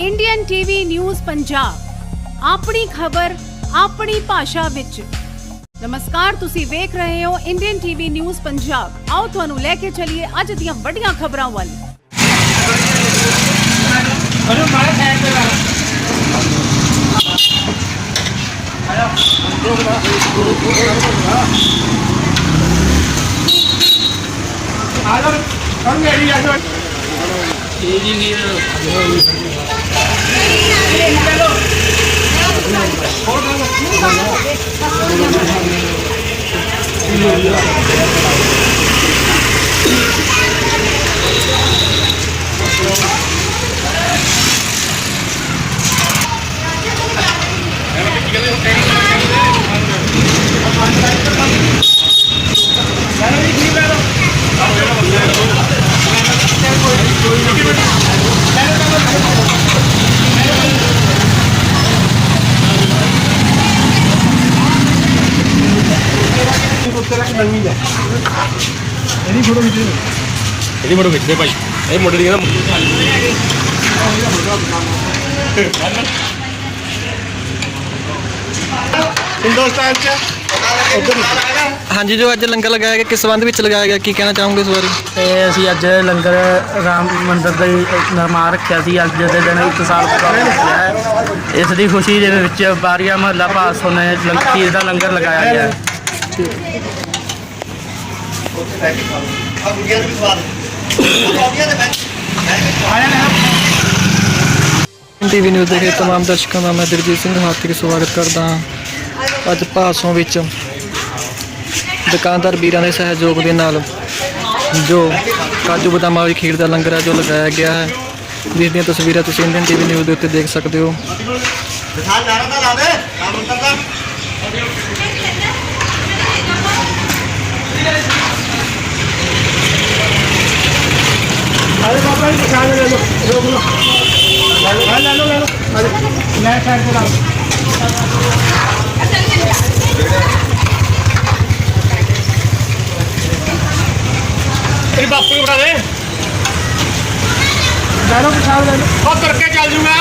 Indian TV news Punjab ਆਪਣੀ ਖਬਰ, ਆਪਣੀ ਭਾਸ਼ਾ ਵਿੱਚ। ਨਮਸਕਾਰ, ਤੁਸੀਂ ਵੇਖ ਰਹੇ ਹੋ ਇੰਡੀਅਨ ਟੀਵੀ ਨਿਊਜ਼ ਪੰਜਾਬ ਆਓ ਤੁਹਾਨੂੰ ਲੈ ਕੇ ਚੱਲੀਏ ਅੱਜ ਦੀਆਂ ਵੱਡੀਆਂ ਖਬਰਾਂ ਵੱਲ। ਇਹ ਜੀ ਕੀ ਫੋਟੋ ਇਹਦੀ ਫੋਟੋ ਖਿੱਚਦੇ ਭਾਈ ਇਹ ਮੁੰਡੇ ਦੀ ਨਾ ਹਿੰਦੁਸਤਾਨ ਚ ਹਾਂਜੀ ਜੋ ਅੱਜ ਲੰਗਰ ਲਗਾਇਆ ਗਿਆ, ਕਿਸ ਸੰਬੰਧ ਵਿੱਚ ਲਗਾਇਆ ਗਿਆ? ਕੀ ਕਹਿਣਾ ਚਾਹੋਗੇ ਇਸ ਬਾਰੇ? ਤੇ ਅਸੀਂ ਅੱਜ ਲੰਗਰ ਰਾਮ ਮੰਦਿਰ ਦਾ ਹੀ ਨਿਰਮਾਣ ਰੱਖਿਆ ਸੀ, ਅੱਜ ਦੇ ਦਿਨ ਇੱਕ ਸਾਲ ਪੂਰਾ ਰੱਖਿਆ ਹੈ। ਇਸ ਦੀ ਖੁਸ਼ੀ ਦੇ ਵਿੱਚ ਬਾਰੀਆ ਮਹੱਲਾ ਪਾਸੋਂ ਨੇ ਲੰਗਰ ਦਾ ਲੰਗਰ ਲਗਾਇਆ ਗਿਆ ਹੈ ਟੀਵੀ ਨਿਊਜ਼ ਦੇ ਤਮਾਮ ਦਰਸ਼ਕਾਂ ਦਾ ਮੈਂ ਦਿਲਜੀਤ ਸਿੰਘ ਹਾਰਦਿਕ ਸਵਾਗਤ ਕਰਦਾ ਹਾਂ। ਅੱਜ ਭਾਸੋਂ ਵਿੱਚ ਦੁਕਾਨਦਾਰ ਵੀਰਾਂ ਦੇ ਸਹਿਯੋਗ ਦੇ ਨਾਲ ਜੋ ਕਾਜੂ ਬਦਾਮਾਂ ਵਾਲੀ ਖੀਰ ਦਾ ਲੰਗਰ ਹੈ, ਜੋ ਲਗਾਇਆ ਗਿਆ ਹੈ, ਜਿਸ ਦੀਆਂ ਤਸਵੀਰਾਂ ਤੁਸੀਂ ਇੰਡੀਅਨ ਟੀਵੀ ਨਿਊਜ਼ ਦੇ ਉੱਤੇ ਦੇਖ ਸਕਦੇ ਹੋ। ਅਰੇ ਬਾਬਾ ਜੀ ਪਛਾਣ ਲੈ ਲੈ ਲੈ ਲੈ ਤੇਰੀ ਬਾਪੂ ਨੂੰ ਬਣਾ ਦੇ ਲੈ ਲੈ ਤੁਰ ਕੇ ਚੱਲ ਜੂਗਾ